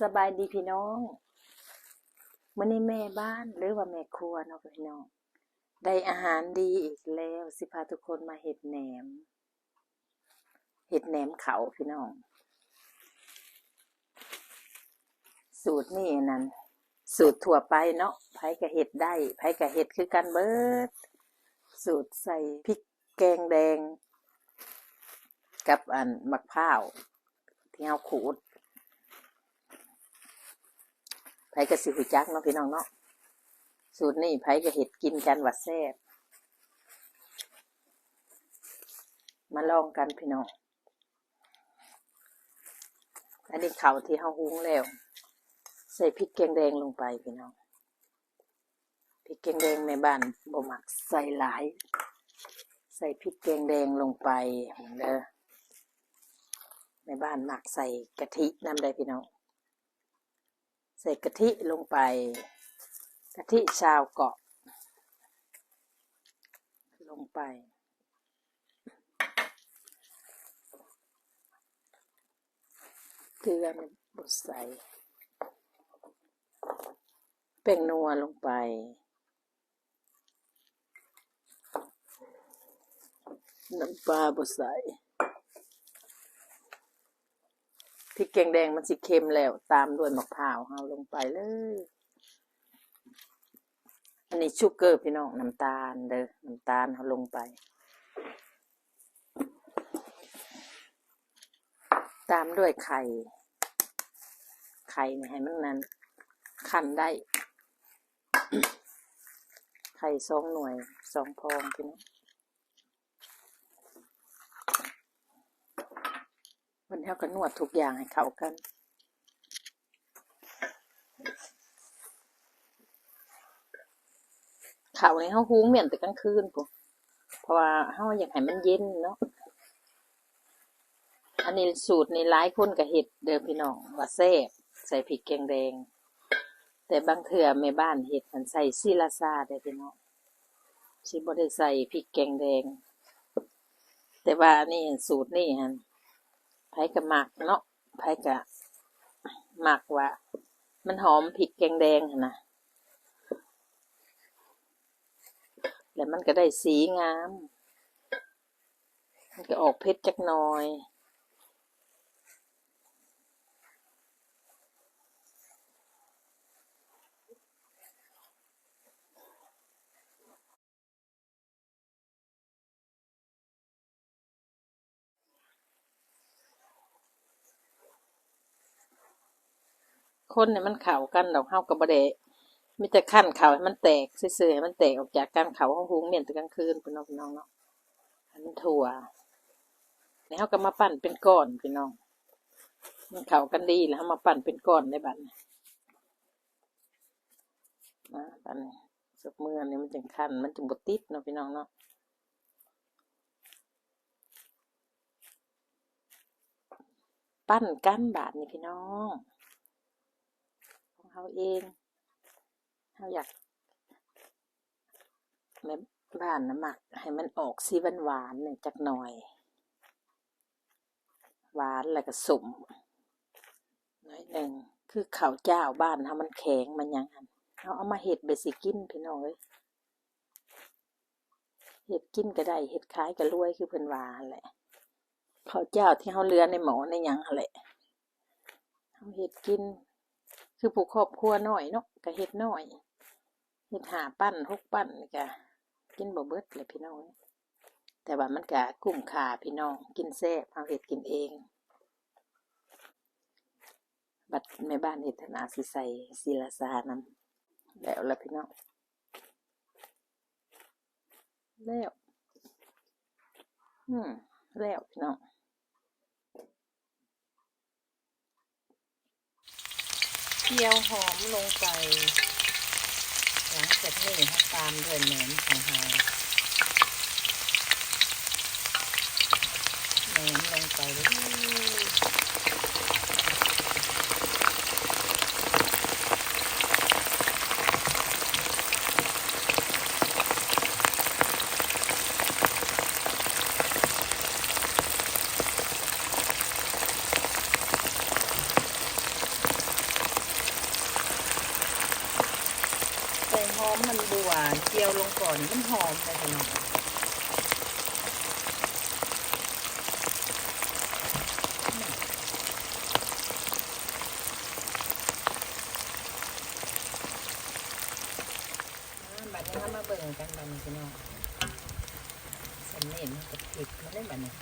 สบายดีพี่น้องมื้อนี้แม่บ้านหรือว่าแม่ครัวเนาะพี่น้องได้อาหารดีอีกแล้ว สิพาทุกคนมาเห็ดแหนม เห็ดแหนมเขาพี่น้อง สูตรนี่นั่นสูตรถั่วไปเนาะไผ่กะเห็ดได้ไผ่กะเห็ดคือกันเบิด สูตรใส่พริกแกงแดง กับอันมะพร้าวที่เอาขูด ไผ ก็สิหูจักเนาะพี่น้องเนาะสูตรนี้ไผก็เห็ดกินกันว่าแซ่บมาลองกันพี่น้อง อันนี้เขาที่เฮาหุงแล้ว ใส่พริกแกงแดงลงไปพี่น้อง พริกแกงแดงในบ้านบ่มักใส่หลาย ใส่พริกแกงแดงลงไปเด้อในบ้านหมักใส่กะทิน้ำได้พี่น้อง ใส่กะทิลงไป กะทิชาวเกาะ ลงไปเกลือมันบดใส่แป้งนัวลงไป น้ำปลาบดใส่พ ริกแกงแดงมันสิเค็มแล้ว ตามด้วยมะพร้าวเอาลงไปเลย อันนี้ชูเกอร์พี่น้องน้ำตาลเด้อน้ำตาลเอาลงไป ตามด้วยไข่ ไข่เนี่ยให้มันนั้นขันได้ ไข่สองหน่วยสองพองพี่น้อง วันนี้ก็นวดทุกอย่างให้เข้ากันข้าวนี่เฮาหุงเหมือนแต่กลางคืนพุ่นเพราะว่าเฮาอยากให้มันเย็นเนาะอันนี้สูตรในหลายคนก็เฮ็ดเด้อพี่น้องว่าแซ่บใส่พริกแกงแดง แต่บางเทื่อแม่บ้านเฮ็ดมันใส่ซีลาซาได้พี่น้องสิบ่ได้ใส่พริกแกงแดง แต่ว่านี่สูตรนี่หั่น ไผก็มักเนาะไผก็มักว่า มันหอมผิดแกงแดงนะแล้วมันก็ได้สีงาม มันก็ออกเพชรจักหน่อย คนเนี่ยมันเข่ากันดอกเฮากับบ่ได้มีแต่ขั้นเข่าให้มันแตกซื่อๆให้มันแตกออกจากกันเข่าของหุงเมียนต่กลางคืนพี่น้องพี่น้องเนาะอันถั่วแล้วเฮาก็มาปั้นเป็นก้อนพี่น้อง มันเข่ากันดีแล้วเฮามาปั้นเป็นก้อนในบัดนี้นะบัดนี้สักมือเนี่ยมันจังคันมันจึงบ่ติดเนาะพี่น้องเนาะปั้นกันบาดนี่พี่น้อง ของเขาเองเขาอยากแม่บ้านนะหมัก ให้มันออกสีหวานหวานๆเนี่ยจักหน่อย หวานแล้วก็สมน่อยหนึ่งคือข้าวเจ้าบ้านเขามันแข็งมันยังเขาเอามาเห็ดเบสิกินพี่น้องเอ้ยเห็ดกินก็ได้เห็ดขายก็รวยคือเพิ่นวานแหละข้าวเจ้าที่เขาเลือในหมอในยังแหละเขาเห็ดกิน คือผู้ครอบครัวน้อยเนาะก็เฮ็ดน้อยเฮ็ดหาปั้นหกปั้นนี่ก็กินบ่เบิดเลยพี่น้องแต่ว่ามันก็คุ้มค่าพี่น้องกินแซ่บเฮาเฮ็ดกินเอง บัดแม่บ้านเฮ็ดธนาสิใส่ศิลาสานำแล้วละพี่น้องแล้วอืมแล้วพี่น้อง เจียวหอมลงไป หลังจากนี้ให้ตามด้วยแหนมของเราแหนมลงไปเลย อนมันหอมเลยพี่น้องอ่าบัดนี้ามาเบิ่งกันบัดนี้พี่น้องสำเร็จมันก็ติดมาได้บัดนี้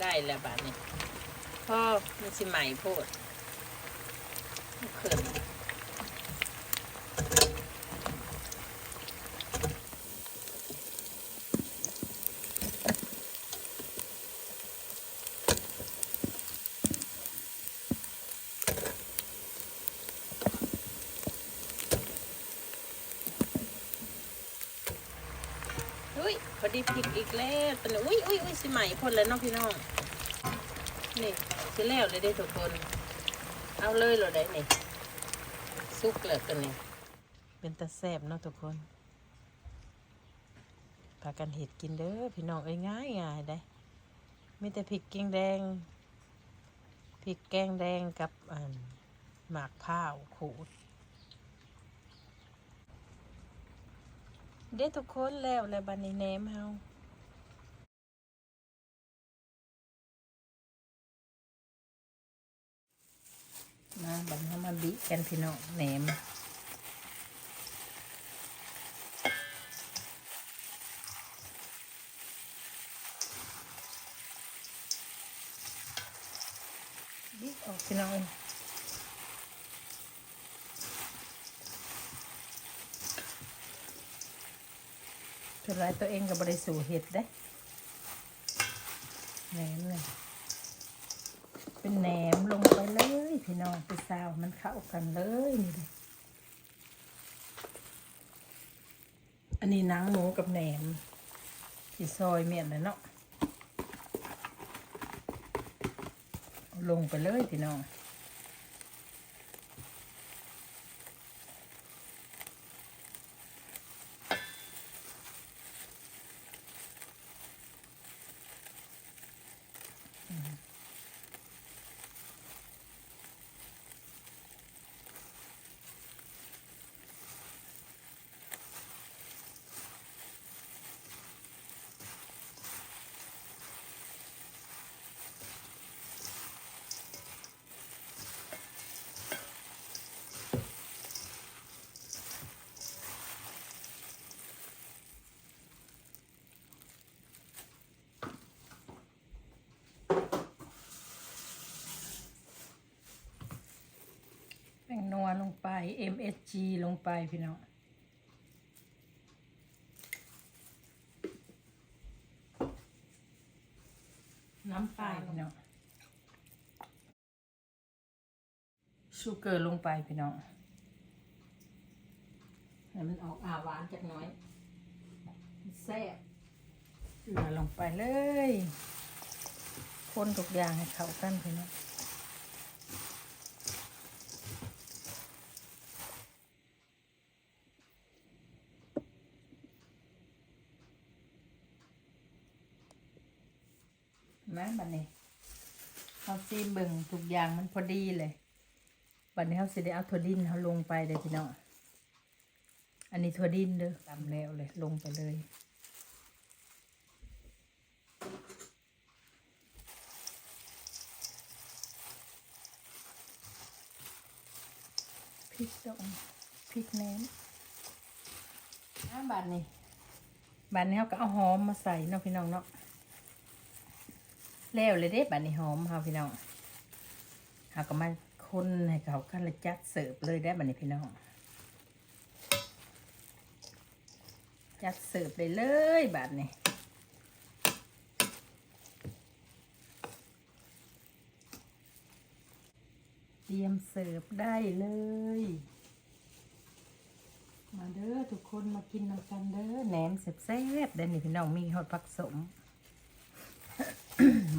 ได้แล้วบาทนี้พ่อมันสิใหม่โพด ขินอุ้ยพอดีพริกอีกแล้วตอนนี้อุ้ยอุ้ยอุ้ยสิใหม่พ่นแล้วน้องพี่น้องนี่สิแล้วเลยได้ทุกคน เอาเลยเหรอได้นี่ ซุกเลยตัวนี้ เป็นตะแซบเนาะทุกคนพากันเห็ดกินเด้อพี่น้องเอ้ยง่ายง่ายได้มีแต่พริกแกงแดงพริกแกงแดงกับหมากพร้าวขูดเด้ทุกคนแล้วแล้วบันนี้แหนมเฮา มาบันนี้มาบิกันพี่น้องแหนมบิออกพี่น้องสุดท้ายตัวเองกับบริสูเห็ดได้แหนมเลย เป็นแหนมลงไปเลยพี่น้องไปซาวมันเข้ากันเลยนี่เลยอันนี้นังหมูกับแหนมที่ซอยเมียนเลยเนาะลงไปเลยพี่น้อง งนัวลงไป MSG ลงไปพี่น้องน้ำปลาพี่น้องชูเกอร์ลงไปพี่น้องให้มันออกอาหวานจากหน้อยแซ่บเหลือลงไปเลย คนทุกอย่างให้เข้ากันพี่น้อง มาบัดนี้เขา ซีมเบิ่งทุกอย่างมันพอดีเลยบัดนี้เขาสิได้เอาถั่วดินเขาลงไปเลยพี่น้องอันนี้ถั่วดินเด้อตำแล้วเลยลงไปเลยพริกดองพริกแหนมอ่าบาดนี้บาดนี้เขาก็เอาหอมมาใส่เนาะพี่น้องเนาะ แล้วเลยเด้บัดนี้หอมค่ะพี่น้องหาก็มาคนให้เขากันละจัดเสิร์ฟเลยได้บัดนี้พี่น้อง จัดเสิร์ฟเลยเลยบัดนี้เตรียมเสิร์ฟได้เลย มาเด้อทุกคนมากินน้ำกันเด้อแหนมแซ่บๆได้นี่พี่น้องมีหอดผักสม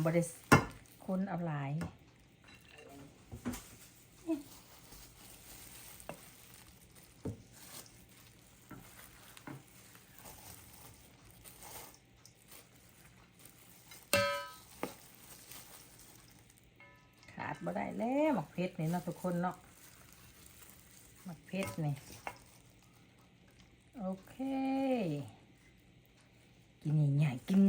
บริสคนเอาหลายขาดบ่ได้แล้วหมักเพชรนี่เนาะทุกคนเนาะหมักเพชรนี่ โอเค กินใหญ่ๆกิน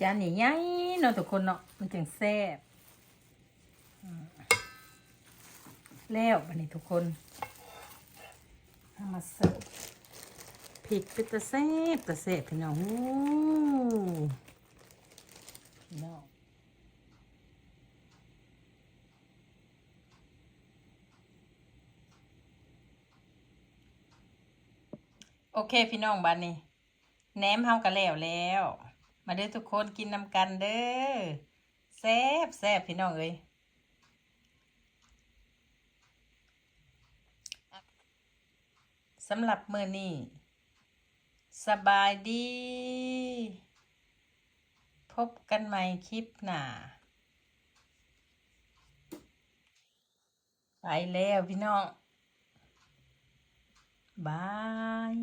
จานใหญ่ๆ เนาะทุกคนเนาะมันจึงแซ่บแล้ววันนี้ทุกคนเอามาเสิร์ฟพริกเป็นตะแซ่บตะแซ่บพี่น้องอู้พี่น้องโอเคพี่น้องบ้านนี้แหนมเฮากันแล้วแล้ว มาเด้อทุกคนกินนำกันเด้อแซ่บแซ่บพี่น้องเอ้ยสำหรับมือนี้สบายดี พบกันใหม่คลิปหน้าไปแล้วพี่น้องบาย